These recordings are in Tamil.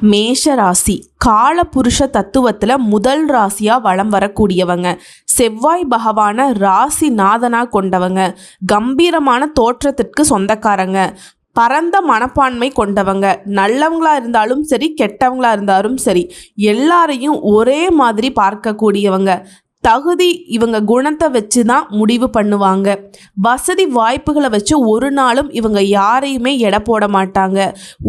மேஷ ராசி காலபுருஷ தத்துவத்தில் முதல் ராசியாக வலம் வரக்கூடியவங்க. செவ்வாய் பகவான ராசி நாதனாக கொண்டவங்க. கம்பீரமான தோற்றத்திற்கு சொந்தக்காரங்க. பரந்த மனப்பான்மை கொண்டவங்க. நல்லவங்களா இருந்தாலும் சரி கெட்டவங்களா இருந்தாலும் சரி எல்லாரையும் ஒரே மாதிரி பார்க்கக்கூடியவங்க. தகுதி இவங்க குணத்தை வச்சு தான் முடிவு பண்ணுவாங்க. வசதி வாய்ப்புகளை வச்சு ஒரு நாளும் இவங்க யாரையுமே எடை போட மாட்டாங்க.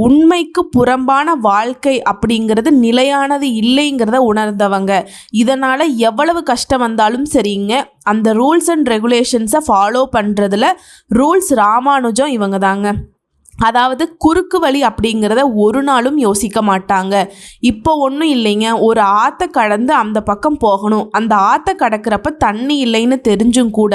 உண்மைக்கு புறம்பான வாழ்க்கை அப்படிங்கிறது நிலையானது இல்லைங்கிறத உணர்ந்தவங்க. இதனால் எவ்வளவு கஷ்டம் வந்தாலும் சரிங்க அந்த ரூல்ஸ் அண்ட் ரெகுலேஷன்ஸை ஃபாலோ பண்ணுறதுல ரூல்ஸ் ராமானுஜம் இவங்க தாங்க அதாவது குறுக்கு வழி அப்படிங்கிறத ஒரு நாளும் யோசிக்க மாட்டாங்க. இப்போ ஒன்றும் இல்லைங்க. ஒரு ஆற்றை கடந்து அந்த பக்கம் போகணும். அந்த ஆற்றை கடக்கிறப்ப தண்ணி இல்லைன்னு தெரிஞ்சும் கூட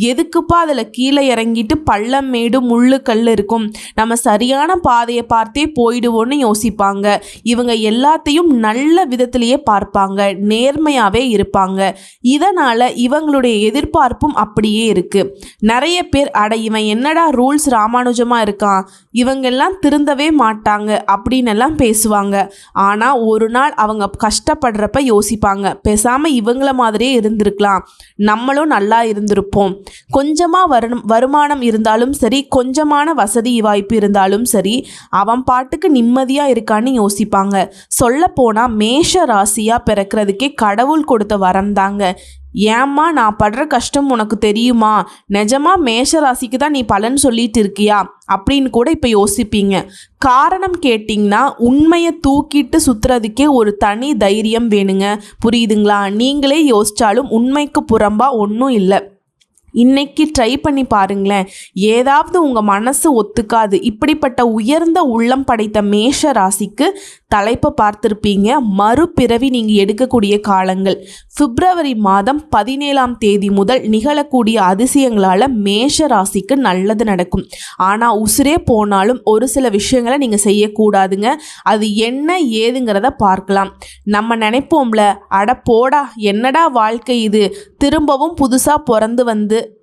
எதுக்குப்பா அதில் கீழே இறங்கிட்டு பள்ளம் மேடு முள்ளு கல் இருக்கும். நம்ம சரியான பாதையை பார்த்தே போயிடுவோன்னு யோசிப்பாங்க. இவங்க எல்லாத்தையும் நல்ல விதத்திலேயே பார்ப்பாங்க. நேர்மையாகவே இருப்பாங்க. இதனால் இவங்களுடைய எதிர்பார்ப்பும் அப்படியே இருக்குது நிறைய பேர் அட இவன் என்னடா ரூல்ஸ் ராமானுஜமாக இருக்கான்? இவங்கெல்லாம் திருந்தவே மாட்டாங்க அப்படின்னு எல்லாம் பேசுவாங்க. ஆனால் ஒரு நாள் அவங்க கஷ்டப்படுறப்ப யோசிப்பாங்க. பேசாமல் இவங்கள மாதிரியே இருந்திருக்கலாம். நம்மளும் நல்லா இருந்திருப்போம். கொஞ்சமாக வரும் வருமானம் இருந்தாலும் சரி கொஞ்சமான வசதி வாய்ப்பு இருந்தாலும் சரி அவன் பாட்டுக்கு நிம்மதியாக இருக்கான்னு யோசிப்பாங்க. சொல்லப்போனால் மேஷ ராசியாக பிறக்கிறதுக்கே கடவுள் கொடுத்த வரம் தாங்க. ஏம்மா நான் படுற கஷ்டம் உனக்கு தெரியுமா? நிஜமா மேஷ ராசிக்கு தான் நீ பலன் சொல்லிட்டு இருக்கியா? அப்படின்னு கூட இப்போ யோசிப்பீங்க. காரணம் கேட்டிங்கன்னா உண்மையை தூக்கிட்டு சுற்றுறதுக்கே ஒரு தனி தைரியம் வேணுங்க. புரியுதுங்களா? நீங்களே யோசித்தாலும் உண்மைக்கு புறம்பா ஒன்றும் இல்லை. இன்னைக்கு ட்ரை பண்ணி பாருங்களேன். ஏதாவது உங்கள் மனசு ஒத்துக்காது. இப்படிப்பட்ட உயர்ந்த உள்ளம் படைத்த மேஷ ராசிக்கு தலைப்பை பார்த்துருப்பீங்க. மறுபிறவி நீங்கள் எடுக்கக்கூடிய காலங்கள். பிப்ரவரி மாதம் பதினேழாம் தேதி முதல் நிகழக்கூடிய அதிசயங்களால் மேஷ ராசிக்கு நல்லது நடக்கும். ஆனால் உசுரே போனாலும் ஒரு சில விஷயங்களை நீங்கள் செய்யக்கூடாதுங்க. அது என்ன ஏதுங்கிறத பார்க்கலாம். நம்ம நினைப்போம்ல அட போடா என்னடா வாழ்க்கை இது? திரும்பவும் புதுசாக பிறந்து வந்து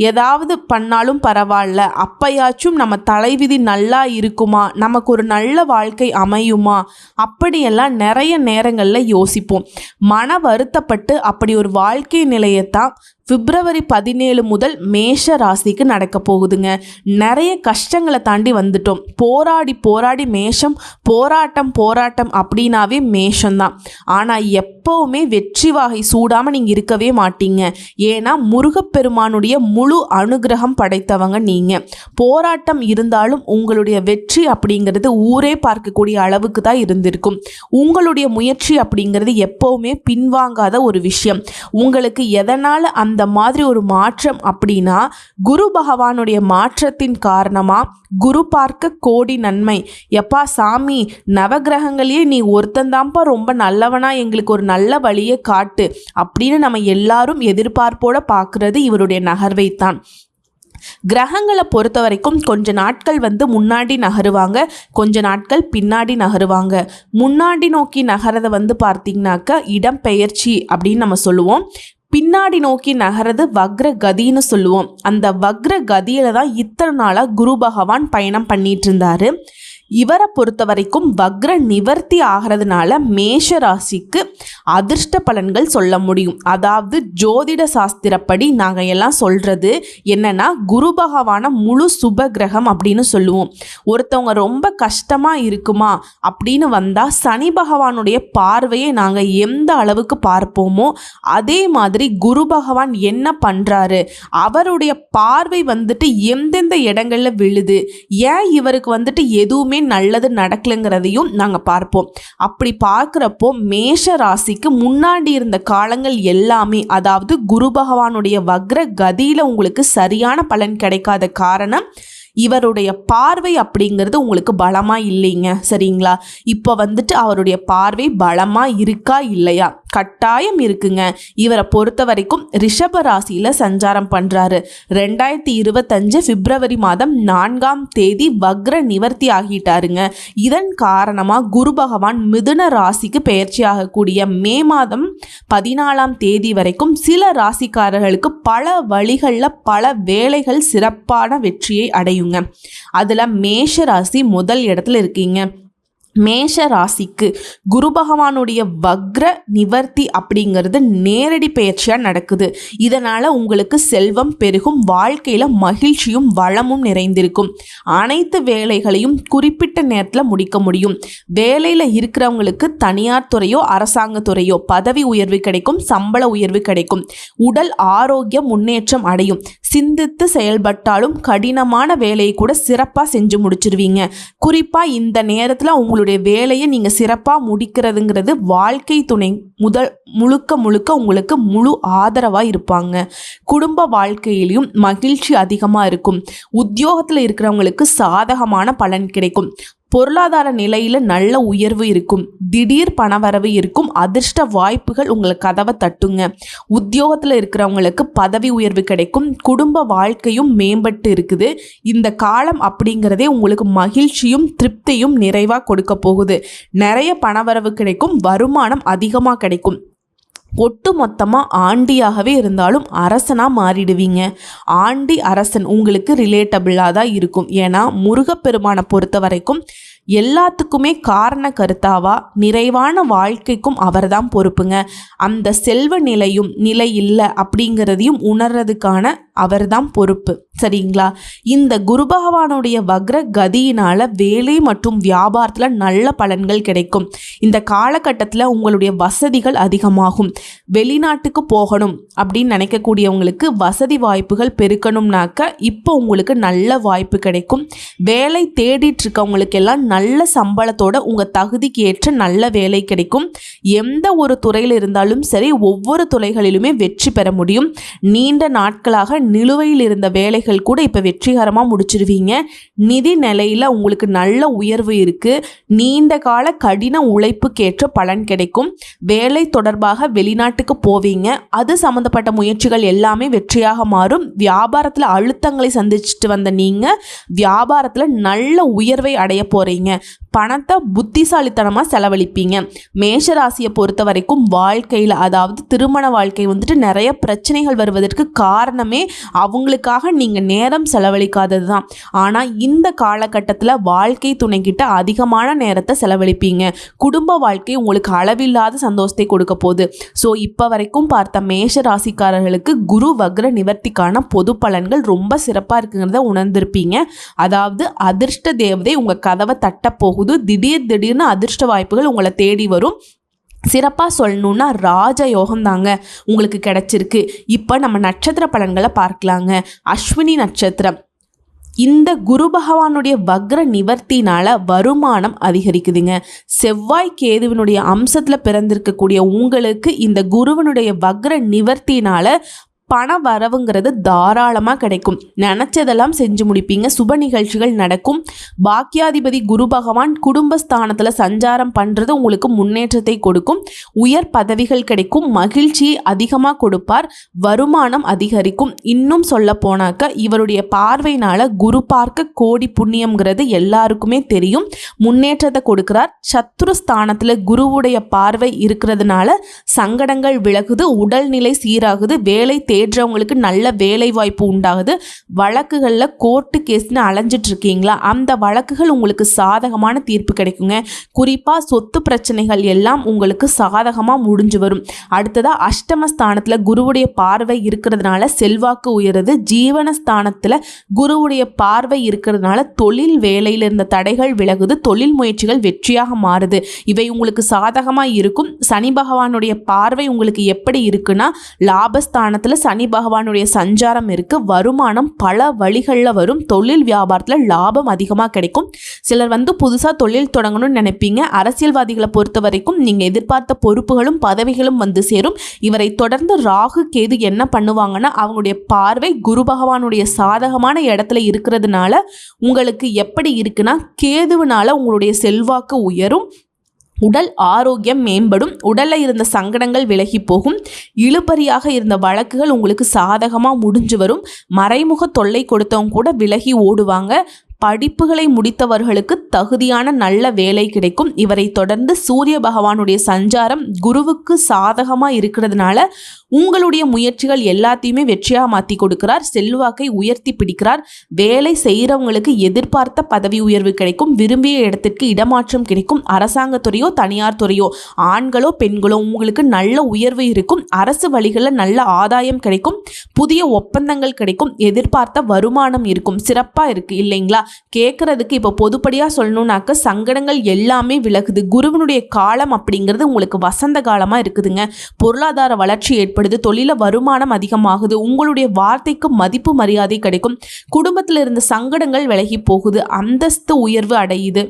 ஏதாவது பண்ணாலும் பரவாயில்ல. அப்பயாச்சும் நம்ம தலைவிதி நல்லா இருக்குமா? நமக்கு ஒரு நல்ல வாழ்க்கை அமையுமா? அப்படியெல்லாம் நிறைய நேரங்களில் யோசிப்போம். மன வருத்தப்பட்டு அப்படி ஒரு வாழ்க்கை நிலையத்தான் பிப்ரவரி பதினேழு முதல் மேஷ ராசிக்கு நடக்க போகுதுங்க. நிறைய கஷ்டங்களை தாண்டி வந்துட்டோம். போராடி போராடி மேஷம் போராட்டம் போராட்டம் அப்படின்னாவே மேஷம்தான். ஆனால் எப்போவுமே வெற்றி வாகை சூடாமல் நீங்கள் இருக்கவே மாட்டீங்க. ஏன்னா முருகப்பெருமானுடைய முழு அனுகிரகம் படைத்தவங்க நீங்கள் போராட்டம் இருந்தாலும் உங்களுடைய வெற்றி அப்படிங்கிறது ஊரே பார்க்கக்கூடிய அளவுக்கு தான் இருந்திருக்கும். உங்களுடைய முயற்சி அப்படிங்கிறது எப்போவுமே பின்வாங்காத ஒரு விஷயம். உங்களுக்கு எதனால் அந்த இந்த மாதிரி ஒரு மாற்றம் அப்படின்னா குரு பகவானுடைய மாற்றத்தின் காரணமாக குரு பார்க்க கோடி நன்மை. எப்பா சாமி நவகிரகங்களையே நீ ஒருத்தந்தாம்ப்பா ரொம்ப நல்லவனா எங்களுக்கு ஒரு நல்ல வழியை காட்டு அப்படின்னு நம்ம எல்லாரும் எதிர்பார்ப்போட பார்க்கறது இவருடைய நகர்வைத்தான் கிரகங்களை பொறுத்த வரைக்கும் கொஞ்ச நாட்கள் வந்து முன்னாடி நகருவாங்க கொஞ்ச நாட்கள் பின்னாடி நகருவாங்க. முன்னாடி நோக்கி நகரதை வந்து பார்த்தீங்கன்னாக்க இடம் பெயர்ச்சி அப்படின்னு நம்ம சொல்லுவோம். பின்னாடி நோக்கி நகரது வக்ர கதின்னு சொல்லுவோம். அந்த வக்ர கதியில தான் இத்தனை நாளாக குரு பகவான் பயணம் பண்ணிட்டு இருந்தாரு. இவரை பொறுத்த வரைக்கும் வக்ர நிவர்த்தி ஆகிறதுனால மேஷ ராசிக்கு அதிர்ஷ்ட பலன்கள் சொல்ல முடியும். அதாவது ஜோதிட சாஸ்திரப்படி நாங்கள் எல்லாம் சொல்கிறது என்னென்னா குரு பகவான முழு சுப கிரகம் அப்படின்னு சொல்லுவோம். ஒருத்தவங்க ரொம்ப கஷ்டமாக இருக்குமா அப்படின்னு வந்தால் சனி பகவானுடைய பார்வையை நாங்கள் எந்த அளவுக்கு பார்ப்போமோ அதே மாதிரி குரு பகவான் என்ன பண்ணுறாரு அவருடைய பார்வை வந்துட்டு எந்தெந்த இடங்களில் விழுது ஏன் இவருக்கு வந்துட்டு எதுவுமே நல்லது நடக்கலைங்கிறதையும் நாங்கள் பார்ப்போம். அப்படி பார்க்குறப்போ மேஷ ராசிக்கு முன்னாடி இருந்த காலங்கள் எல்லாமே அதாவது குரு பகவானுடைய வக்ர கதியில் உங்களுக்கு சரியான பலன் கிடைக்காத காரணம் இவருடைய பார்வை அப்படிங்கிறது உங்களுக்கு பலமாக இல்லைங்க. சரிங்களா? இப்போ வந்துட்டு அவருடைய பார்வை பலமாக இருக்கா இல்லையா? கட்டாயம் இருக்குங்க. இவரை பொறுத்த வரைக்கும் ரிஷப ராசியில் சஞ்சாரம் பண்ணுறாரு ரெண்டாயிரத்தி இருபத்தஞ்சு பிப்ரவரி மாதம் நான்காம் தேதி வக்ர நிவர்த்தி ஆகிட்டாருங்க. இதன் காரணமாக குரு பகவான் மிதுன ராசிக்கு பயிற்சி ஆகக்கூடிய மே மாதம் பதினாலாம் தேதி வரைக்கும் சில ராசிக்காரர்களுக்கு பல வழிகளில் பல வேலைகள் சிறப்பான வெற்றியை அடையுங்க. அதில் மேஷ ராசி முதல் இடத்துல இருக்கீங்க. மேஷ ராசிக்கு குரு பகவானுடைய வக்ர நிவர்த்தி அப்படிங்கிறது நேரடி பயிற்சியாக நடக்குது. இதனால் உங்களுக்கு செல்வம் பெருகும் வாழ்க்கையில் மகிழ்ச்சியும் வளமும் நிறைந்திருக்கும். அனைத்து வேலைகளையும் குறிப்பிட்ட நேரத்தில் முடிக்க முடியும். வேலையில் இருக்கிறவங்களுக்கு தனியார் துறையோ அரசாங்க துறையோ பதவி உயர்வு கிடைக்கும் சம்பள உயர்வு கிடைக்கும். உடல் ஆரோக்கிய முன்னேற்றம் அடையும். சிந்தித்து செயல்பட்டாலும் கடினமான வேலையை கூட சிறப்பாக செஞ்சு முடிச்சிருவீங்க. குறிப்பாக இந்த நேரத்தில் உங்களுடைய வேலையை நீங்கள் சிறப்பாக முடிக்கிறதுங்கிறது வாழ்க்கை துணை முதல் முழுக்க முழுக்க உங்களுக்கு முழு ஆதரவாக இருப்பாங்க. குடும்ப வாழ்க்கையிலையும் மகிழ்ச்சி அதிகமாக இருக்கும். உத்தியோகத்தில் இருக்கிறவங்களுக்கு சாதகமான பலன் கிடைக்கும். பொருளாதார நிலையில் நல்ல உயர்வு இருக்கும். திடீர் பணவரவு இருக்கும். அதிர்ஷ்ட வாய்ப்புகள் உங்களை கதவை தட்டுங்க. உத்தியோகத்தில் இருக்கிறவங்களுக்கு பதவி உயர்வு கிடைக்கும். குடும்ப வாழ்க்கையும் மேம்பட்டு இருக்குது. இந்த காலம் அப்படிங்கிறதே உங்களுக்கு மகிழ்ச்சியும் திருப்தியும் நிறைவாக கொடுக்க போகுது. நிறைய பணவரவு கிடைக்கும். வருமானம் அதிகமாக கிடைக்கும். ஒட்டு மொத்தமாக ஆண்டியாகவே இருந்தாலும் அரசனாக மாறிடுவீங்க. ஆண்டி அரசன் உங்களுக்கு ரிலேட்டபிளாக தான் இருக்கும். ஏன்னா முருகப்பெருமானை பொறுத்த வரைக்கும் எல்லாத்துக்குமே காரண கருத்தாவா நிறைவான வாழ்க்கைக்கும் அவர்தான் பொறுப்புங்க. அந்த செல்வ நிலையும் நிலை இல்லை அப்படிங்கிறதையும் உணர்றதுக்கான அவர்தான் பொறுப்பு. சரிங்களா? இந்த குரு பகவானுடைய வக்ர கதியினால் வேலை மற்றும் வியாபாரத்தில் நல்ல பலன்கள் கிடைக்கும். இந்த காலகட்டத்தில் உங்களுடைய வசதிகள் அதிகமாகும். வெளிநாட்டுக்கு போகணும் அப்படின்னு நினைக்கக்கூடியவங்களுக்கு வசதி வாய்ப்புகள் பெருக்கணும்னாக்க இப்போ உங்களுக்கு நல்ல வாய்ப்பு கிடைக்கும். வேலை தேடிட்டு இருக்கவங்களுக்கெல்லாம் நல்ல சம்பளத்தோட உங்கள் தகுதிக்கு ஏற்ற நல்ல வேலை கிடைக்கும். எந்த ஒரு துறையில் இருந்தாலும் சரி ஒவ்வொரு துறைகளிலுமே வெற்றி பெற முடியும். நீண்ட நாட்களாக நிலுவையில் இருந்த வேலைகள் கூட இப்போ வெற்றிகரமாக முடிச்சிருவீங்க. நிதி நிலையில் உங்களுக்கு நல்ல உயர்வு இருக்குது நீண்ட கால கடின உழைப்புக்கேற்ற பலன் கிடைக்கும். வேலை தொடர்பாக வெளிநாட்டுக்கு போவீங்க. அது சம்மந்தப்பட்ட முயற்சிகள் எல்லாமே வெற்றியாக மாறும். வியாபாரத்தில் அழுத்தங்களை சந்திச்சுட்டு வந்த நீங்கள் வியாபாரத்தில் நல்ல உயர்வை அடைய போகிறீங்க பணத்தை புத்திசாலித்தனமாக செலவழிப்பீங்க. மேஷராசியை பொறுத்த வரைக்கும் வாழ்க்கையில் அதாவது திருமண வாழ்க்கை வந்துட்டு நிறைய பிரச்சனைகள் வருவதற்கு காரணமே அவங்களுக்காக நீங்கள் நேரம் செலவழிக்காதது தான் ஆனால் இந்த காலகட்டத்தில் வாழ்க்கை துணைக்கிட்ட அதிகமான நேரத்தை செலவழிப்பீங்க. குடும்ப வாழ்க்கை உங்களுக்கு அளவில்லாத சந்தோஷத்தை கொடுக்க போகுது. ஸோ இப்போ வரைக்கும் பார்த்த மேஷ ராசிக்காரர்களுக்கு குரு வக்ர நிவர்த்திக்கான பொது பலன்கள் ரொம்ப சிறப்பாக இருக்குங்கிறத உணர்ந்திருப்பீங்க. அதாவது அதிர்ஷ்ட தேவதை உங்கள் கதவை போகுது திடீர் திடீர்னு அதிர்ஷ்ட வாய்ப்புகள் உங்களை தேடி வரும். சிறப்பாக சொல்லணுன்னா ராஜ யோகம் தாங்க உங்களுக்கு கிடைச்சிருக்கு. இப்போ நம்ம நட்சத்திர பலன்களை பார்க்கலாங்க. அஸ்வினி நட்சத்திரம். இந்த குரு பகவானுடைய வக்ர நிவர்த்தினால வருமானம் அதிகரிக்குதுங்க. செவ்வாய் கேதுவினுடைய அம்சத்தில் பிறந்திருக்கக்கூடிய உங்களுக்கு இந்த குருவனுடைய வக்ர நிவர்த்தினால பண வரவுங்கிறது தாராளமாக கிடைக்கும். நினச்சதெல்லாம் செஞ்சு முடிப்பீங்க. சுப நிகழ்ச்சிகள் நடக்கும். பாக்கியாதிபதி குரு பகவான் குடும்பஸ்தானத்தில் சஞ்சாரம் பண்ணுறது உங்களுக்கு முன்னேற்றத்தை கொடுக்கும். உயர் பதவிகள் கிடைக்கும். மகிழ்ச்சியை அதிகமாக கொடுப்பார். வருமானம் அதிகரிக்கும். இன்னும் சொல்ல போனாக்க இவருடைய பார்வையினால் குரு பார்க்க கோடி புண்ணியம்ங்கிறது எல்லாருக்குமே தெரியும். முன்னேற்றத்தை கொடுக்கிறார். சத்ரு ஸ்தானத்தில் குருவுடைய பார்வை இருக்கிறதுனால சங்கடங்கள் விலகுது. உடல்நிலை சீராகுது. வேலை தேடுறவங்களுக்கு நல்ல வேலை வாய்ப்பு உண்டாகுது. வழக்குகளில் கோர்ட்டு கேஸ்னு அலைஞ்சிட்டு இருக்கீங்களா அந்த வழக்குகள் உங்களுக்கு சாதகமான தீர்ப்பு கிடைக்குங்க. குறிப்பாக சொத்து பிரச்சனைகள் எல்லாம் உங்களுக்கு சாதகமாக முடிஞ்சு வரும். அடுத்ததாக அஷ்டமஸ்தானத்தில் குருவுடைய பார்வை இருக்கிறதுனால செல்வாக்கு உயருது. ஜீவனஸ்தானத்தில் குருவுடைய பார்வை இருக்கிறதுனால தொழில் வேலையில் இருந்த தடைகள் விலகுது. தொழில் முயற்சிகள் வெற்றியாக மாறுது. இவை உங்களுக்கு சாதகமாக இருக்கும். சனி பகவானுடைய பார்வை உங்களுக்கு எப்படி இருக்குன்னா லாபஸ்தானத்தில் சனி பகவானுடைய சஞ்சாரம் இருக்குது வருமானம் பல வழிகளில் வரும். தொழில் வியாபாரத்தில் லாபம் அதிகமாக கிடைக்கும். சிலர் வந்து புதுசாக தொழில் தொடங்கணும்னு நினைப்பீங்க. அரசியல்வாதிகளை பொறுத்த வரைக்கும் நீங்கள் எதிர்பார்த்த பொறுப்புகளும் பதவிகளும் வந்து சேரும். இவரை தொடர்ந்து ராகு கேது என்ன பண்ணுவாங்கன்னா அவங்களுடைய பார்வை குரு பகவானுடைய சாதகமான இடத்துல இருக்கிறதுனால உங்களுக்கு எப்படி இருக்குன்னா கேதுவினால உங்களுடைய செல்வாக்கு உயரும். உடல் ஆரோக்கியம் மேம்படும் உடலில் இருந்த சங்கடங்கள் விலகி போகும் இழுபறியாக இருந்த வழக்குகள் உங்களுக்கு சாதகமாக முடிஞ்சு வரும். மறைமுக தொல்லை கொடுத்தவங்க கூட விலகி ஓடுவாங்க. படிப்புகளை முடித்தவர்களுக்கு தகுதியான நல்ல வேலை கிடைக்கும். இவரை தொடர்ந்து சூரிய பகவானுடைய சஞ்சாரம் குருவுக்கு சாதகமாக இருக்கிறதுனால உங்களுடைய முயற்சிகள் எல்லாத்தையுமே வெற்றியாக மாற்றி கொடுக்கிறார். செல்வாக்கை உயர்த்தி பிடிக்கிறார். வேலை செய்கிறவங்களுக்கு எதிர்பார்த்த பதவி உயர்வு கிடைக்கும். விரும்பிய இடத்திற்கு இடமாற்றம் கிடைக்கும். அரசாங்கத்துறையோ தனியார் துறையோ ஆண்களோ பெண்களோ உங்களுக்கு நல்ல உயர்வு இருக்கும். அரசு வழிகளில் நல்ல ஆதாயம் கிடைக்கும். புதிய ஒப்பந்தங்கள் கிடைக்கும். எதிர்பார்த்த வருமானம் இருக்கும். சிறப்பாக இருக்குது இல்லைங்களா? கேட்குறதுக்கு இப்போ பொதுப்படியாக சொல்லணுன்னாக்க சங்கடங்கள் எல்லாமே விலகுது. குருவினுடைய காலம் அப்படிங்கிறது உங்களுக்கு வசந்த காலமாக இருக்குதுங்க. பொருளாதார வளர்ச்சி ஏற்படுது. தொழில வருமானம் அதிகமாகுது. உங்களுடைய வார்த்தைக்கு மதிப்பு மரியாதை கிடைக்கும். குடும்பத்தில் இருந்த சங்கடங்கள் விலகி போகுது. அந்தஸ்து உயர்வு அடையுது.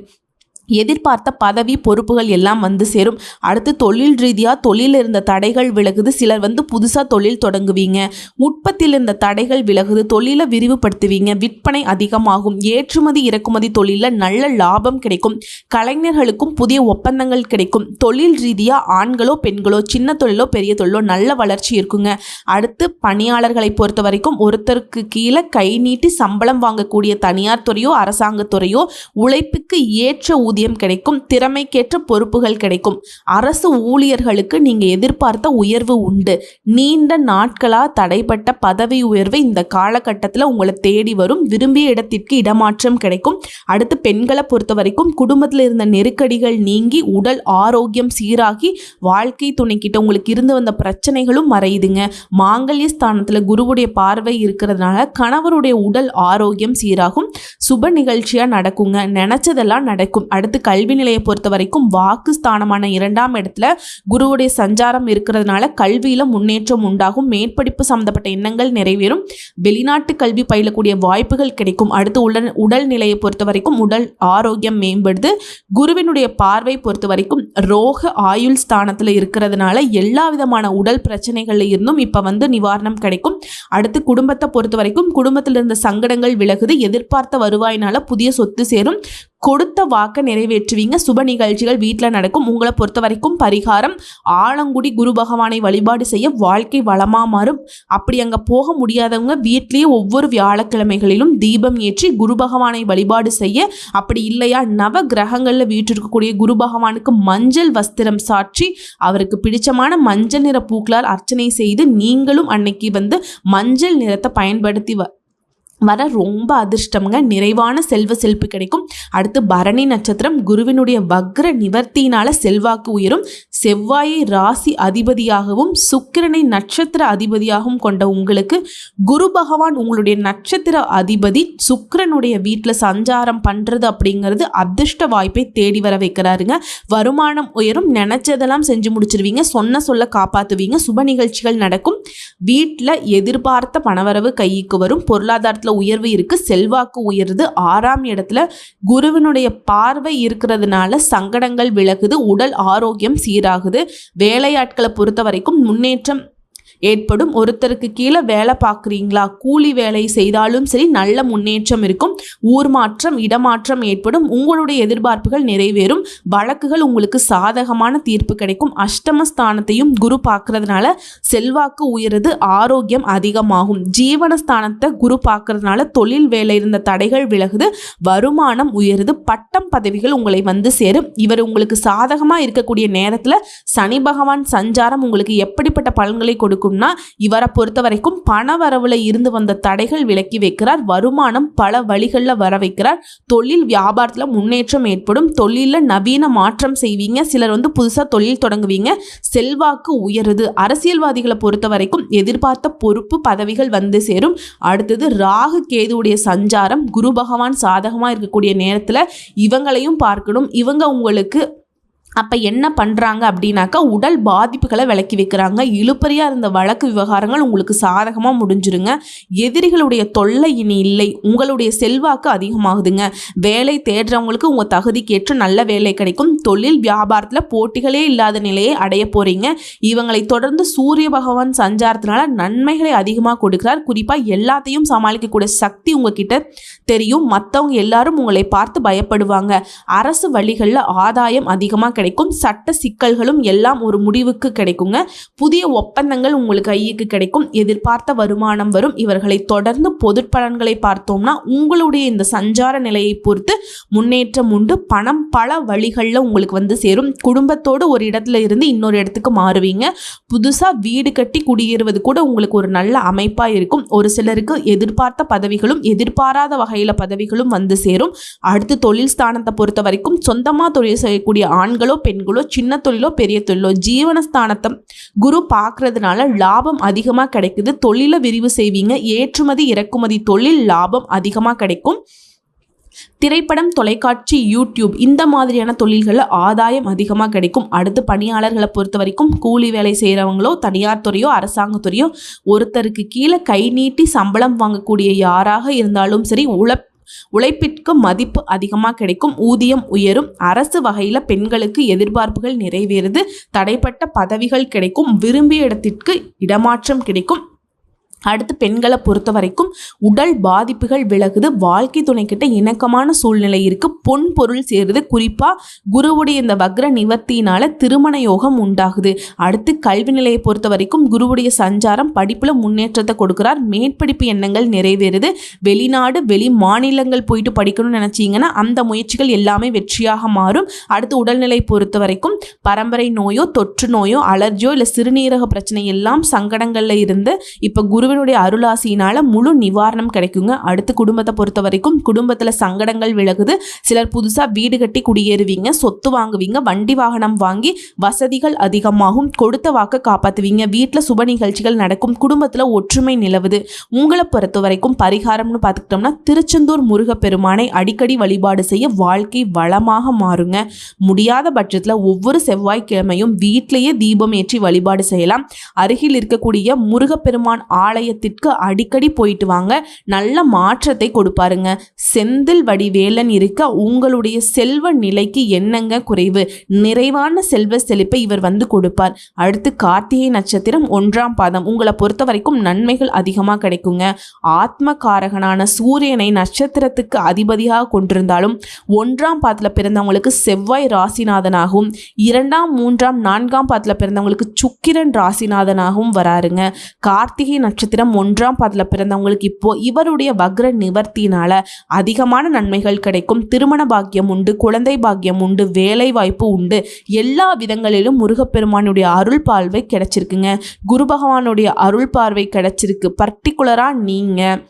எதிர்பார்த்த பதவி பொறுப்புகள் எல்லாம் வந்து சேரும். அடுத்து தொழில் ரீதியாக தொழில் இருந்த தடைகள் விலகுது. சிலர் வந்து புதுசாக தொழில் தொடங்குவீங்க. உற்பத்தியில் இருந்த தடைகள் விலகுது. தொழிலை விரிவுபடுத்துவீங்க. விற்பனை அதிகமாகும். ஏற்றுமதி இறக்குமதி தொழிலில் நல்ல லாபம் கிடைக்கும். கலைஞர்களுக்கும் புதிய ஒப்பந்தங்கள் கிடைக்கும். தொழில் ரீதியாக ஆண்களோ பெண்களோ சின்ன தொழிலோ பெரிய தொழிலோ நல்ல வளர்ச்சி இருக்குங்க. அடுத்து பணியாளர்களை பொறுத்த வரைக்கும் ஒருத்தருக்கு கீழே கை நீட்டி சம்பளம் வாங்கக்கூடிய தனியார் துறையோ அரசாங்கத்துறையோ உழைப்புக்கு ஏற்ற ஊதியம் கிடைக்கும் திறமைக்கேற்ற பொறுப்புகள் கிடைக்கும். அரசு ஊழியர்களுக்கு நீங்க எதிர்பார்த்த உயர்வு உண்டு. நீண்ட நாட்களா தடைப்பட்ட பதவி உயர்வு இந்த காலகட்டத்தில் உங்களை தேடி வரும். விரும்பிய இடத்திற்கு இடமாற்றம் கிடைக்கும். அடுத்து பெண்களை பொறுத்த வரைக்கும் குடும்பத்தில் இருந்த நெருக்கடிகள் நீங்கி உடல் ஆரோக்கியம் சீராகி வாழ்க்கை துணைக்கிட்ட உங்களுக்கு இருந்து வந்த பிரச்சனைகளும் மறையுதுங்க. மாங்கல்ய ஸ்தானத்தில் குருவுடைய பார்வை இருக்கிறதுனால கணவருடைய உடல் ஆரோக்கியம் சீராகும். சுப நிகழ்ச்சியாக நடக்குங்க. நினச்சதெல்லாம் நடக்கும். அடுத்து அடுத்து கல்வி நிலையை பொறுத்த வரைக்கும் வாக்கு ஸ்தானமான இரண்டாம் இடத்துல குருவுடைய சஞ்சாரம் இருக்கிறதுனால கல்வியில் முன்னேற்றம் உண்டாகும். மேற்படிப்பு சம்மந்தப்பட்ட எண்ணங்கள் நிறைவேறும். வெளிநாட்டு கல்வி பயிலக்கூடிய வாய்ப்புகள் கிடைக்கும். அடுத்து உடல் உடல் நிலையை பொறுத்த வரைக்கும் உடல் ஆரோக்கியம் மேம்படுது. குருவினுடைய பார்வை பொறுத்த வரைக்கும் ரோக ஆயுள் ஸ்தானத்தில் இருக்கிறதுனால எல்லா விதமான உடல் பிரச்சனைகள்ல இருந்தும் இப்போ வந்து நிவாரணம் கிடைக்கும். அடுத்து குடும்பத்தை பொறுத்த வரைக்கும் குடும்பத்தில் இருந்த சங்கடங்கள் விலகுது. எதிர்பார்த்த வருவாயினால புதிய சொத்து சேரும். கொடுத்த வாக்கை நிறைவேற்றுவீங்க. சுப நிகழ்ச்சிகள் வீட்டில் நடக்கும். உங்களை பொறுத்த வரைக்கும் பரிகாரம் ஆலங்குடி குரு பகவானை வழிபாடு செய்ய வாழ்க்கை வளமாக மாறும். அப்படி அங்கே போக முடியாதவங்க வீட்லேயே ஒவ்வொரு வியாழக்கிழமைகளிலும் தீபம் ஏற்றி குரு பகவானை வழிபாடு செய்ய. அப்படி இல்லையா நவ கிரகங்களில் வீட்டிருக்கக்கூடிய குரு பகவானுக்கு மஞ்சள் வஸ்திரம் சாற்றி அவருக்கு பிடிச்சமான மஞ்சள் நிற பூக்களால் அர்ச்சனை செய்து நீங்களும் அன்னைக்கு வந்து மஞ்சள் நிறத்தை பயன்படுத்தி வ வர ரொம்ப அதிர்ஷ்டம்ங்க. நிறைவான செல்வ செழிப்பு கிடைக்கும். அடுத்து பரணி நட்சத்திரம் குருவினுடைய வக்ர நிவர்த்தியினால செல்வாக்கு உயரும். செவ்வாயை ராசி அதிபதியாகவும் சுக்கிரனை நட்சத்திர அதிபதியாகவும் கொண்ட உங்களுக்கு குரு பகவான் உங்களுடைய நட்சத்திர அதிபதி சுக்கிரனுடைய வீட்டில் சஞ்சாரம் பண்ணுறது அப்படிங்கிறது அதிர்ஷ்ட வாய்ப்பை தேடி வர வைக்கிறாருங்க. வருமானம் உயரும். நினச்சதெல்லாம் செஞ்சு முடிச்சிருவீங்க. சொன்ன சொல்ல காப்பாற்றுவீங்க சுப நிகழ்ச்சிகள் நடக்கும். வீட்டில் எதிர்பார்த்த பணவரவு கைக்கு வரும். பொருளாதாரத்தில் உயர்வு இருக்கு செல்வாக்கு உயருது. ஆறாம் இடத்துல குருவினுடைய பார்வை இருக்கிறதுனால சங்கடங்கள் விலகுது உடல் ஆரோக்கியம் சீராகுது. வேலையாட்களை பொறுத்த வரைக்கும் முன்னேற்றம் ஏற்படும். ஒருத்தருக்கு கீழே வேலை பார்க்குறீங்களா? கூலி வேலை செய்தாலும் சரி நல்ல முன்னேற்றம் இருக்கும். ஊர் மாற்றம் இடமாற்றம் ஏற்படும். உங்களுடைய எதிர்பார்ப்புகள் நிறைவேறும். வழக்குகள் உங்களுக்கு சாதகமான தீர்ப்பு கிடைக்கும். அஷ்டமஸ்தானத்தையும் குரு பார்க்கறதுனால செல்வாக்கு உயருது ஆரோக்கியம் அதிகமாகும். ஜீவனஸ்தானத்தை குரு பார்க்கறதுனால தொழில் வேலை இருந்த தடைகள் விலகுது வருமானம் உயருது பட்டம் பதவிகள் உங்களை வந்து சேரும். இவர் உங்களுக்கு சாதகமாக இருக்கக்கூடிய நேரத்தில் சனி பகவான் சஞ்சாரம் உங்களுக்கு எப்படிப்பட்ட பலன்களை கொடுக்கும்? இருக்கும்னா இவரை பொறுத்த வரைக்கும் பண வரவுல இருந்து வந்த தடைகள் விலக்கி வைக்கிறார். வருமானம் பல வழிகளில் வர வைக்கிறார். தொழில் வியாபாரத்தில் முன்னேற்றம் ஏற்படும். தொழிலில் நவீன மாற்றம் செய்வீங்க. சிலர் வந்து புதுசாக தொழில் தொடங்குவீங்க. செல்வாக்கு உயருது. அரசியல்வாதிகளை பொறுத்த வரைக்கும் எதிர்பார்த்த பொறுப்பு பதவிகள் வந்து சேரும். அடுத்தது ராகு கேதுவுடைய சஞ்சாரம். குரு பகவான் சாதகமாக இருக்கக்கூடிய நேரத்தில் இவங்களையும் பார்க்கணும். இவங்க உங்களுக்கு அப்போ என்ன பண்ணுறாங்க அப்படின்னாக்கா உடல் பாதிப்புகளை விலக்கி வைக்கிறாங்க. இழுப்பறியாக இருந்த வழக்கு விவகாரங்கள் உங்களுக்கு சாதகமாக முடிஞ்சிருங்க. எதிரிகளுடைய தொல்லை இனி இல்லை. உங்களுடைய செல்வாக்கு அதிகமாகுதுங்க. வேலை தேடுறவங்களுக்கு உங்கள் தகுதிக்கேற்ற நல்ல வேலை கிடைக்கும். தொழில் வியாபாரத்தில் போட்டிகளே இல்லாத நிலையை அடைய போகிறீங்க இவங்களை தொடர்ந்து சூரிய பகவான் சஞ்சாரத்தினால நன்மைகளை அதிகமாக கொடுக்கிறார். குறிப்பாக எல்லாத்தையும் சமாளிக்கக்கூடிய சக்தி உங்ககிட்ட தெரியும். மற்றவங்க எல்லாரும் உங்களை பார்த்து பயப்படுவாங்க. அரசு வழிகளில் ஆதாயம் அதிகமாக கிடைக்கும். சட்ட சிக்கல்களும் எல்லாம் ஒரு முடிவுக்கு கிடைக்குங்க. புதிய ஒப்பந்தங்கள் உங்களுக்கு கையுக்கு கிடைக்கும். எதிர்பார்த்த வருமானம் வரும். இவர்களை தொடர்ந்து பொது பலன்களை பார்த்தோம்னா உங்களுடைய இந்த சஞ்சார நிலையை பொறுத்து முன்னேற்றம் உண்டு. பணம் பல வழிகளில் உங்களுக்கு வந்து சேரும். குடும்பத்தோடு ஒரு இடத்துல இருந்து இன்னொரு இடத்துக்கு மாறுவீங்க. புதுசாக வீடு கட்டி குடியேறுவது கூட உங்களுக்கு ஒரு நல்ல அமைப்பாக இருக்கும். ஒரு சிலருக்கு எதிர்பார்த்த பதவிகளும் எதிர்பாராத வகையில் பதவிகளும் வந்து சேரும். அடுத்து தொழில் ஸ்தானத்தை பொறுத்த வரைக்கும் சொந்தமாக தொழில் செய்யக்கூடிய ஆண்களும் ஆண்களோ பெண்களோ சின்ன தொழிலோ பெரிய தொழிலோ ஜீவனஸ்தானத்தை குரு பார்க்கறதுனால லாபம் அதிகமாக கிடைக்குது. தொழிலை விரிவு செய்வீங்க. ஏற்றுமதி இறக்குமதி தொழில் லாபம் அதிகமாக கிடைக்கும். திரைப்படம் தொலைக்காட்சி யூடியூப் இந்த மாதிரியான தொழில்களில் ஆதாயம் அதிகமாக கிடைக்கும். அடுத்து பணியாளர்களை பொறுத்த வரைக்கும் கூலி வேலை செய்கிறவங்களோ தனியார் துறையோ அரசாங்கத்துறையோ ஒருத்தருக்கு கீழே கை நீட்டி சம்பளம் வாங்கக்கூடிய யாராக இருந்தாலும் சரி உழப் உழைப்பிற்கு மதிப்பு அதிகமாக கிடைக்கும். ஊதியம் உயரும். அரசு வகையில் பெண்களுக்கு எதிர்பார்ப்புகள் நிறைவேறுது. தடைப்பட்ட பதவிகள் கிடைக்கும். விரும்பிய இடத்திற்கு இடமாற்றம் கிடைக்கும். அடுத்து பெண்களை பொறுத்த வரைக்கும் உடல் பாதிப்புகள் விலகுது வாழ்க்கை துணைக்கிட்ட இணக்கமான சூழ்நிலை இருக்கு பொன் பொருள் சேருது. குறிப்பாக குருவுடைய இந்த வக்ர நிவர்த்தியினால திருமண யோகம் உண்டாகுது. அடுத்து கல்வி நிலையை பொறுத்த வரைக்கும் குருவுடைய சஞ்சாரம் படிப்புல முன்னேற்றத்தை கொடுக்கிறார். மேற்படிப்பு எண்ணங்கள் நிறைவேறுது. வெளிநாடு வெளி மாநிலங்கள் போயிட்டு படிக்கணும்னு நினைச்சீங்கன்னா அந்த முயற்சிகள் எல்லாமே வெற்றியாக மாறும். அடுத்து உடல்நிலை பொறுத்த வரைக்கும் பரம்பரை நோயோ தொற்று நோயோ அலர்ஜியோ இல்லை சிறுநீரக பிரச்சனை எல்லாம் சங்கடங்கள்ல இருந்து இப்போ குரு குருவினுடைய அருளாசியினால முழு நிவாரணம் கிடைக்குங்க. அடுத்து குடும்பத்தை பொறுத்த வரைக்கும் குடும்பத்தில் சங்கடங்கள் விலகுது. சிலர் புதுசாக வீடு கட்டி குடியேறுவீங்க சொத்து வாங்குவீங்க வண்டி வாகனம் வாங்கி வசதிகள் அதிகமாகும். கொடுத்த வாக்க காப்பாற்றுவீங்க வீட்டில் சுப நிகழ்ச்சிகள் நடக்கும். குடும்பத்தில் ஒற்றுமை நிலவுது. உங்களை பொறுத்த வரைக்கும் பரிகாரம்னு பார்த்துக்கிட்டோம்னா திருச்செந்தூர் முருகப்பெருமானை அடிக்கடி வழிபாடு செய்ய வாழ்க்கை வளமாக மாறுங்க. முடியாத பட்சத்தில் ஒவ்வொரு செவ்வாய்க்கிழமையும் வீட்டிலேயே தீபம் ஏற்றி வழிபாடு செய்யலாம். அருகில் இருக்கக்கூடிய முருகப்பெருமான் ஆலய ஆலயத்திற்கு அடிக்கடி போயிட்டு வாங்க. நல்ல மாற்றத்தை கொடுப்பாருங்க. செந்தில் வடிவேலன் இருக்க உங்களுடைய செல்வ நிலைக்கு என்னங்க குறைவு? நிறைவான செல்வ செழிப்பை இவர் வந்து கொடுப்பார். அடுத்து கார்த்திகை நட்சத்திரம் ஒன்றாம் பாதம். உங்களை பொறுத்த வரைக்கும் நன்மைகள் அதிகமாக கிடைக்குங்க. ஆத்ம காரகனான சூரியனை நட்சத்திரத்துக்கு அதிபதியாக கொண்டிருந்தாலும் ஒன்றாம் பாதத்தில் பிறந்தவங்களுக்கு செவ்வாய் ராசிநாதனாகவும் இரண்டாம் மூன்றாம் நான்காம் பாதத்தில் பிறந்தவங்களுக்கு சுக்கிரன் ராசிநாதனாகவும் வராருங்க. கார்த்திகை நட்சத்திரம் நட்சத்திரம் ஒன்றாம் பாதத்தில் பிறந்தவங்களுக்கு இப்போ இவருடைய வக்ர நிவர்த்தினால அதிகமான நன்மைகள் கிடைக்கும். திருமண பாக்கியம் உண்டு குழந்தை பாக்கியம் உண்டு வேலை வாய்ப்பு உண்டு. எல்லா விதங்களிலும் முருகப்பெருமானுடைய அருள் பார்வை கிடைச்சிருக்குங்க. குரு பகவானுடைய அருள் பார்வை கிடைச்சிருக்கு. பர்டிகுலராக நீங்கள்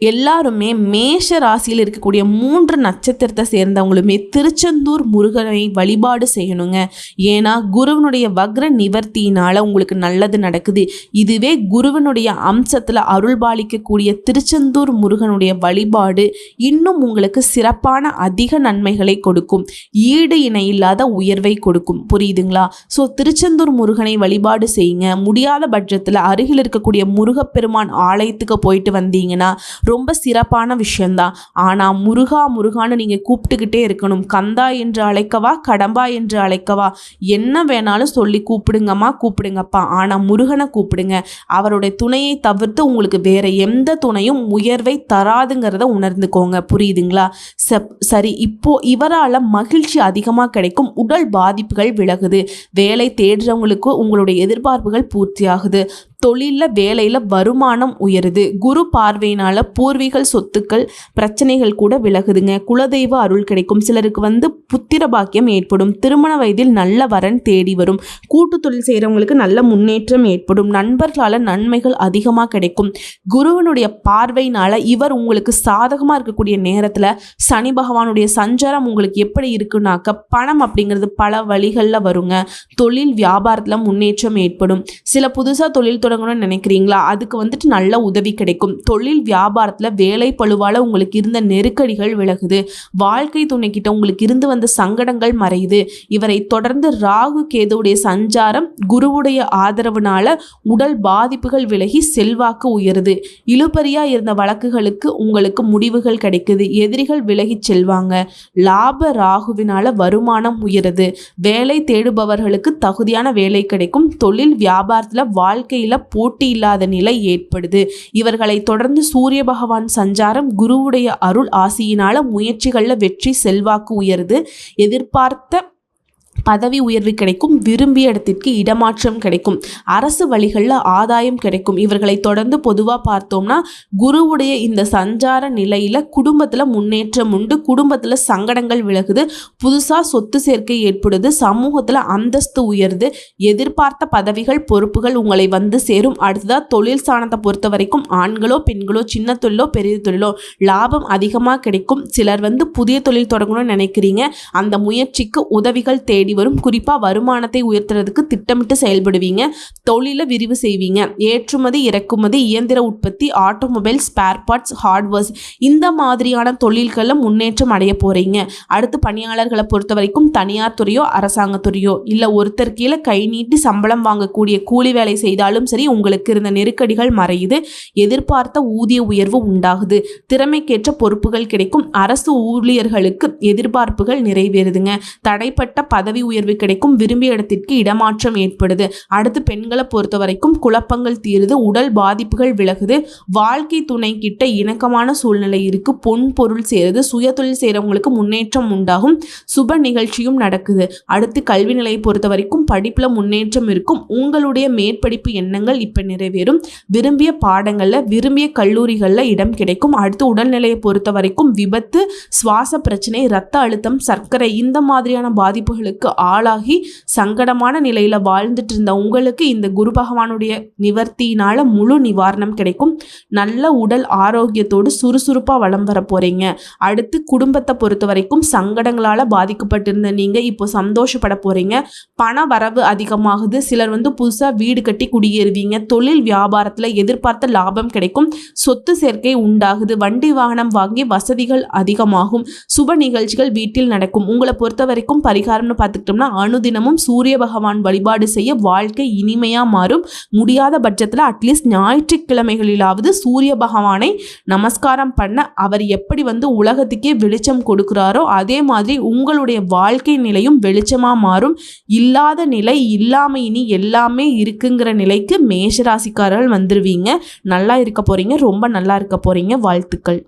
எல்லாருமே மேஷ ராசியில் இருக்கக்கூடிய மூன்று நட்சத்திரத்தை சேர்ந்தவங்களுமே திருச்செந்தூர் முருகனை வழிபாடு செய்யணுங்க. ஏன்னா குருவனுடைய வக்ர நிவர்த்தியினால் உங்களுக்கு நல்லது நடக்குது. இதுவே குருவனுடைய அம்சத்தில் அருள் பாலிக்கக்கூடிய திருச்செந்தூர் முருகனுடைய வழிபாடு இன்னும் உங்களுக்கு சிறப்பான அதிக நன்மைகளை கொடுக்கும். ஈடு இணை இல்லாத உயர்வை கொடுக்கும். புரியுதுங்களா? ஸோ திருச்செந்தூர் முருகனை வழிபாடு செய்யுங்க. முடியாத பட்சத்தில் அருகில் இருக்கக்கூடிய முருகப்பெருமான் ஆலயத்துக்கு போயிட்டு வந்தீங்கன்னா ரொம்ப சிறப்பான விஷயந்தான் ஆனால் முருகா முருகான்னு நீங்கள் கூப்பிட்டுக்கிட்டே இருக்கணும். கந்தா என்று அழைக்கவா கடம்பா என்று அழைக்கவா? என்ன வேணாலும் சொல்லி கூப்பிடுங்கம்மா கூப்பிடுங்கப்பா. ஆனால் முருகனை கூப்பிடுங்க. அவருடைய துணையை தவிர்த்து உங்களுக்கு வேற எந்த துணையும் உயர்வை தராதுங்கிறத உணர்ந்துக்கோங்க. புரியுதுங்களா? சரி இப்போ இவரால் மகிழ்ச்சி அதிகமாக கிடைக்கும். உடல் பாதிப்புகள் விலகுது. வேலை தேடுறவங்களுக்கு உங்களுடைய எதிர்பார்ப்புகள் பூர்த்தியாகுது. தொழிலில் வேலையில் வருமானம் உயருது. குரு பார்வையினால் பூர்வீக சொத்துக்கள் பிரச்சனைகள் கூட விலகுதுங்க. குலதெய்வ அருள் கிடைக்கும். சிலருக்கு வந்து புத்திர பாக்கியம் ஏற்படும். திருமண வயதில் நல்ல வரன் தேடி வரும். கூட்டு தொழில் செய்கிறவங்களுக்கு நல்ல முன்னேற்றம் ஏற்படும். நண்பர்களால் நன்மைகள் அதிகமாக கிடைக்கும். குருவனுடைய பார்வையினால் இவர் உங்களுக்கு சாதகமாக இருக்கக்கூடிய நேரத்தில் சனி பகவானுடைய சஞ்சாரம் உங்களுக்கு எப்படி இருக்குனாக்க பணம் அப்படிங்கிறது பல வழிகளில் வருங்க. தொழில் வியாபாரத்தில் முன்னேற்றம் ஏற்படும். சில புதுசாக தொழில் தொடங்கணும்னு நினைக்கிறீங்களா? அதுக்கு வந்துட்டு நல்ல உதவி கிடைக்கும். தொழில் வியாபாரத்தில் வேலை பழுவால் உங்களுக்கு இருந்த நெருக்கடிகள் விலகுது. வாழ்க்கை துணைக்கிட்ட உங்களுக்கு இருந்து வந்த சங்கடங்கள் மறையுது. இவரை தொடர்ந்து ராகு கேதுவுடைய சஞ்சாரம் குருவுடைய ஆதரவுனால உடல் பாதிப்புகள் விலகி செல்வாக்கு உயருது. இழுபறியா இருந்த வழக்குகளுக்கு உங்களுக்கு முடிவுகள் கிடைக்குது. எதிரிகள் விலகி செல்வாங்க. லாப ராகுவினால வருமானம் உயருது. வேலை தேடுபவர்களுக்கு தகுதியான வேலை கிடைக்கும். தொழில் வியாபாரத்தில் வாழ்க்கையில் தொழில்களில் போட்டி இல்லாத நிலை ஏற்படுது. இவர்களை தொடர்ந்து சூரிய பகவான் சஞ்சாரம் குருவுடைய அருள் ஆசியினால முயற்சிகளில் வெற்றி செல்வாக்கு உயருது. எதிர்பார்த்த பதவி உயர்வு கிடைக்கும் விரும்பிய இடத்திற்கு இடமாற்றம் கிடைக்கும் அரசு வழிகளில் ஆதாயம் கிடைக்கும். இவர்களை தொடர்ந்து பொதுவாக பார்த்தோம்னா குருவுடைய இந்த சஞ்சார நிலையில் குடும்பத்தில் முன்னேற்றம் உண்டு குடும்பத்தில் சங்கடங்கள் விலகுது புதுசாக சொத்து சேர்க்கை ஏற்படுது சமூகத்தில் அந்தஸ்து உயருது எதிர்பார்த்த பதவிகள் பொறுப்புகள் உங்களை வந்து சேரும். அடுத்ததாக தொழில் சாணத்தை பொறுத்த வரைக்கும் ஆண்களோ பெண்களோ சின்ன தொழிலோ பெரிய தொழிலோ லாபம் அதிகமாக கிடைக்கும். சிலர் வந்து புதிய தொழில் தொடங்கணும்னு நினைக்கிறீங்க. அந்த முயற்சிக்கு உதவிகள் தேடி வரும் குறிப்பாக வருமானத்தை உயர்த்துறதுக்கு திட்டமிட்டு செயல்படுவீங்க. தொழிலை விரிவு செய்வீங்க. ஏற்றுமதி இறக்குமதி இயந்திர உற்பத்தி ஆட்டோமொபைல் ஸ்பேர் பார்ட்ஸ் ஹார்ட்வேர்ஸ் இந்த மாதிரியான தொழில்களில் முன்னேற்றம் அடைய போகிறீங்க அடுத்து பணியாளர்களை பொறுத்த வரைக்கும் தனியார் துறையோ அரசாங்கத்துறையோ இல்லை ஒருத்தர் கீழே கை நீட்டி சம்பளம் வாங்கக்கூடிய கூலி வேலை செய்தாலும் சரி உங்களுக்கு இருந்த நெருக்கடிகள் மறையுது. எதிர்பார்த்த ஊதிய உயர்வு உண்டாகுது. திறமைக்கேற்ற பொறுப்புகள் கிடைக்கும். அரசு ஊழியர்களுக்கு எதிர்பார்ப்புகள் நிறைவேறுதுங்க. தடைப்பட்ட பதவி உயர்வு கிடைக்கும். விரும்பிய இடத்திற்கு இடமாற்றம் ஏற்படுது. அடுத்து பெண்களை பொறுத்த வரைக்கும் குழப்பங்கள் தீருது. உடல் பாதிப்புகள் விலகுது. வாழ்க்கை துணை கிட்ட இணக்கமான சூழ்நிலை இருக்கு. பொன் பொருள் சேருது. சுயதொழில் செய்கிறவங்களுக்கு முன்னேற்றம் உண்டாகும். சுப நிகழ்ச்சியும் நடக்குது. அடுத்து கல்வி நிலையை பொறுத்த வரைக்கும் படிப்பில் முன்னேற்றம் இருக்கும். உங்களுடைய மேற்படிப்பு எண்ணங்கள் இப்போ நிறைவேறும். விரும்பிய பாடங்களில் விரும்பிய கல்லூரிகளில் இடம் கிடைக்கும். அடுத்து உடல்நிலையை பொறுத்த வரைக்கும் விபத்து சுவாச பிரச்சனை இரத்த அழுத்தம் சர்க்கரை இந்த மாதிரியான பாதிப்புகளுக்கு ஆளாகி சங்கடமான நிலையில் வாழ்ந்துட்டு இருந்த உங்களுக்கு இந்த குரு பகவானுடைய நிவர்த்தியினால முழு நிவாரணம் கிடைக்கும். நல்ல உடல் ஆரோக்கியத்தோடு சுறுசுறுப்பாக வளம் வர போகிறீங்க அடுத்து குடும்பத்தை பொறுத்த வரைக்கும் சங்கடங்களால் பாதிக்கப்பட்டிருந்த நீங்கள் இப்போ சந்தோஷப்பட போகிறீங்க பண வரவு அதிகமாகுது. சிலர் வந்து புதுசாக வீடு கட்டி குடியேறுவீங்க. தொழில் வியாபாரத்தில் எதிர்பார்த்த லாபம் கிடைக்கும். சொத்து சேர்க்கை உண்டாகுது. வண்டி வாகனம் வாங்கி வசதிகள் அதிகமாகும். சுப நிகழ்ச்சிகள் வீட்டில் நடக்கும். உங்களை பொறுத்த வரைக்கும் பரிகாரம்னு பார்த்து பார்த்துக்கிட்டோம்னா அனுதினமும் சூரிய பகவான் வழிபாடு செய்ய வாழ்க்கை இனிமையாக மாறும். முடியாத பட்சத்தில் அட்லீஸ்ட் ஞாயிற்றுக்கிழமைகளிலாவது சூரிய பகவானை நமஸ்காரம் பண்ண அவர் எப்படி வந்து உலகத்துக்கே வெளிச்சம் கொடுக்குறாரோ அதே மாதிரி உங்களுடைய வாழ்க்கை நிலையும் வெளிச்சமாக மாறும். இல்லாத நிலை இல்லாமல் இனி எல்லாமே இருக்குங்கிற நிலைக்கு மேஷராசிக்காரர்கள் வந்துடுவீங்க நல்லா இருக்க போகிறீங்க ரொம்ப நல்லா இருக்க போகிறீங்க வாழ்த்துக்கள்.